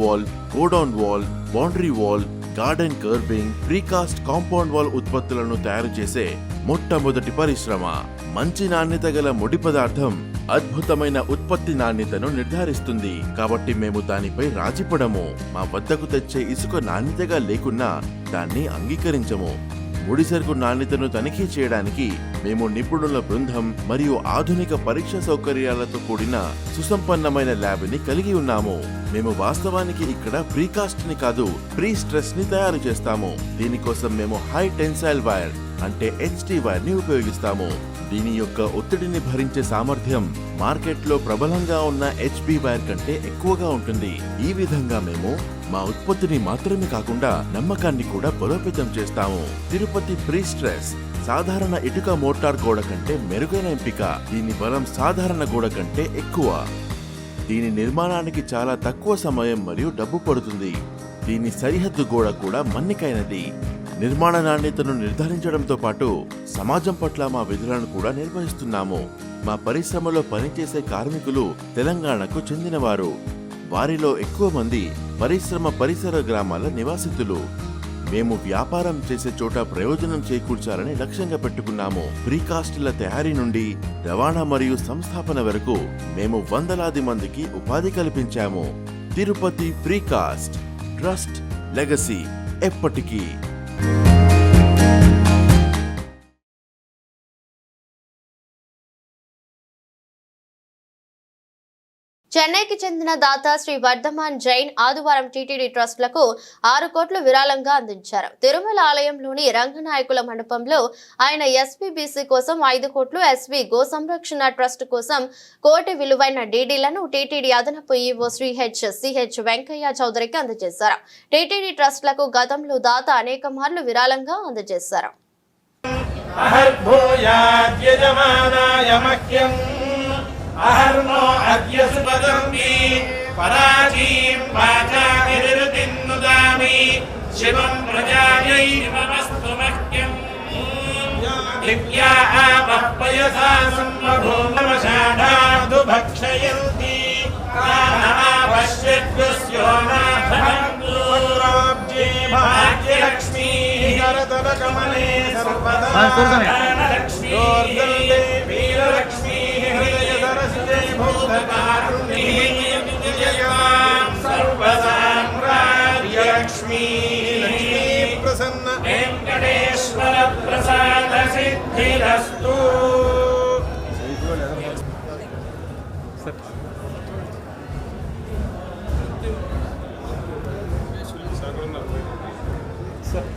Wall godown wall boundary wall garden curbing precast compound wall ఉత్పత్తులను తయారు చేసే మొట్టమొదటి పరిశ్రమ. మంచి నాణ్యత గల ముడి పదార్థం అద్భుతమైన ఉత్పత్తి నాణ్యతను నిర్ధారిస్తుంది. కాబట్టి మేము దానిపై రాజీపడము. మా వద్దకు తెచ్చే ఇసుక నాణ్యతగా లేకున్నా దాన్ని అంగీకరించము. ముడి సరుకు నాణ్యతను తనిఖీ చేయడానికి మేము నిపుణుల బృందం మరియు ఆధునిక పరీక్ష సౌకర్యాలతో కూడిన సుసంపన్నమైన ల్యాబ్ని కలిగి ఉన్నాము. మేము వాస్తవానికి ఇక్కడ ప్రీకాస్ట్ని కాదు ప్రీ స్ట్రెస్ని తయారు చేస్తాము. దీనికోసం మేము హై టెన్సైల్ వైర్ అంటే హెచ్టి వైర్ని ఉపయోగిస్తాము. దీని యొక్క ఒత్తిడిని భరించే సామర్థ్యం మార్కెట్లో ప్రబలంగా ఉన్న హెచ్బి వైర్ కంటే ఎక్కువగా ఉంటుంది. ఈ విధంగా మేము మా ఉత్పత్తిని మాత్రమే కాకుండా నమ్మకాన్ని కూడా బలోపేతం చేస్తాము. తిరుపతి ప్రీ స్ట్రెస్ సాధారణ ఇటుక మోటార్ గోడ కంటే మెరుగైన ఎంపిక. దీని బలం సాధారణ గోడ కంటే ఎక్కువ. దీని నిర్మాణానికి చాలా తక్కువ సమయం మరియు డబ్బు పడుతుంది. దీని సరిహద్దు గోడ కూడా మన్నికైనది. నిర్మాణ నాణ్యతను నిర్ధారించడంతో పాటు సమాజం పట్ల మా విధులను కూడా నిర్వహిస్తున్నాము. మా పరిశ్రమలో పనిచేసే కార్మికులు తెలంగాణకు చెందినవారు. వారిలో ఎక్కువ మంది పరిశ్రమ పరిసర గ్రామాల నివాసితులు. మేము వ్యాపారం చేసే చోట ప్రయోజనం చేకూర్చాలని లక్ష్యంగా పెట్టుకున్నాము. ప్రీకాస్ట్ల తయారీ నుండి రవాణా మరియు సంస్థాపన వరకు మేము వందలాది మందికి ఉపాధి కల్పించాము. తిరుపతి ప్రీకాస్ట్ ట్రస్ట్ లెగసీ ఎప్పటికీ. చెన్నైకి చెందిన దాత శ్రీ వర్ధమాన్ జైన్ ఆదివారం టీటీడీ ట్రస్టులకు ఆరు కోట్లు విరాళంగా అందించారు. తిరుమల ఆలయంలోని రంగనాయకుల మండపంలో ఆయన ఎస్పీబీసీ కోసం ఐదు కోట్లు ఎస్వి గో సంరక్షణ ట్రస్ట్ కోసం కోటి విలువైన డీడీలను టీటీడీ అదనపు EO Shri H CH Venkaiah చౌదరికి అందజేశారు. టీటీడీ ట్రస్టులకు గతంలో దాత అనేక మార్లు విరాళంగా అందజేశారు. అహర్నో అద్య సుపదర్మి పరాజీం వాచానిరుతిన్నుదామి శివం ప్రజాయై నమస్తు మహ్యం దివ్యా ఆపః పయసా సంవభూమషాఢాదు భక్షయంతి భాగ్యలక్ష్మీ కరతలకమలే సర్వదా లక్ష్మీ భూతకారుణ్యీ సర్వసామ్రాజ్యలక్ష్మీ లక్ష్మీ ప్రసన్న వెంకటేశ్వర ప్రసాద సిద్ధిరస్తు సార్